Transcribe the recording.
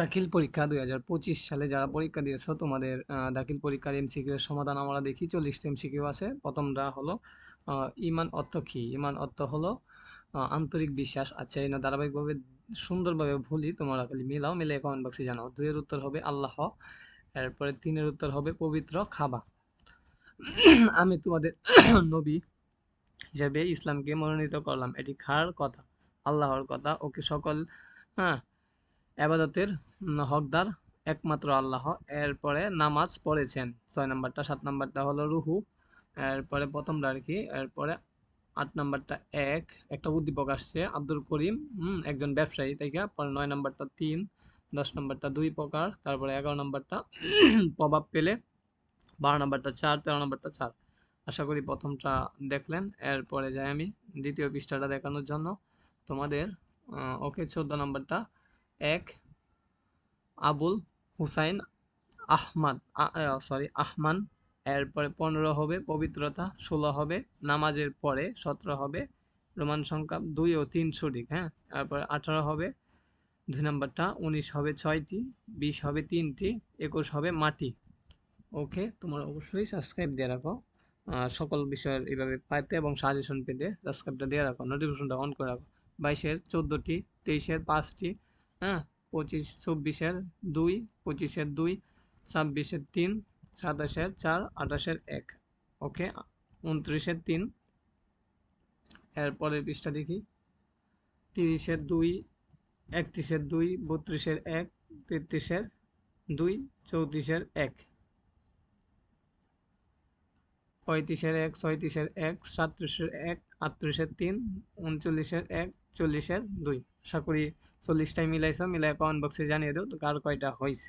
দাখিল পরীক্ষা দুই হাজার পঁচিশ সালে যারা পরীক্ষা দিয়েছ, তোমাদের দাখিল পরীক্ষার এমসিকিউ এর সমাধান আমরা দেখি। চল্লিশটা এমসিকিউ আছে। প্রথমটা হলো ইমান অর্থ কি? ইমান অর্থ হলো আন্তরিক বিশ্বাস আছে না ধারাবাহিকভাবে সুন্দরভাবে ভুলি তোমরা খালি মিলাও, মিলে কমেন্ট বক্সে জানাও। দুইয়ের উত্তর হবে আল্লাহ, এরপরে তিনের উত্তর হবে পবিত্র খাবা। আমি তোমাদের নবী হিসেবে ইসলামকে মনোনীত করলাম। এটি খার কথা? আল্লাহর কথা। ওকে সকল হ্যাঁ আবাদতের উম, হকদার একমাত্র আল্লাহ। এরপরে নামাজ পড়েছেন। ছয় নম্বরটা সাত নম্বরটা হলো রুহু। এরপরে প্রথমটা আর কি। এরপরে আট নাম্বারটা এক। একটা উদ্দীপক আসছে আব্দুল করিম একজন ব্যবসায়ী তাইকা পরে নয় নম্বরটা তিন দশ নম্বরটা দুই প্রকার। তারপরে এগারো নাম্বারটা প্রভাব পেলে বারো নাম্বারটা চার তেরো নম্বরটা চার। আশা করি প্রথমটা দেখলেন। এরপরে যাই আমি দ্বিতীয় পৃষ্ঠাটা দেখানোর জন্য। তোমাদের ওকে চোদ্দ নাম্বারটা এক, আবুল হুসাইন আহমাদ সরি আহমান। এরপরে পনেরো হবে, পবিত্রতা। ষোলো হবে, নামাজের পরে সতেরো হবে, রোমান সংখ্যা দুই ও তিন সঠিক হ্যাঁ? তারপরে আঠারো হবে, দুই নাম্বারটা উনিশ হবে ছয়টি, বিশ হবে তিনটি, একুশ হবে মাটি। ওকে, তোমার অবশ্যই সাবস্ক্রাইব দিয়ে রাখো। সকল বিষয়ের এইভাবে পাইতে এবং সাজেশন পেতে সাবস্ক্রাইবটা দিয়ে রাখো, নোটিফিকেশনটা অন করে রাখো। বাইশের, চোদ্দোটি, তেইশের, পাঁচটি হ্যাঁ পঁচিশ, চব্বিশের দুই, পঁচিশের দুই, ছাব্বিশের তিন, সাতাশের চার, আঠাশের এক। ওকে, উনত্রিশের তিন। এরপরের পৃষ্ঠা দেখি। তিরিশের দুই, একত্রিশের দুই, বত্রিশের এক, তেত্রিশের দুই, চৌত্রিশের এক। পঁয়ত্রিশের এক, ছয়ত্রিশের এক, সাতত্রিশের এক আটত্রিশের তিন, উনচল্লিশের এক, চল্লিশের দুই। আশা করি চল্লিশটাই মিলাইছো মিলাই কমেন্ট বক্সে জানিয়ে দাও, তো কার কয়টা হয়েছে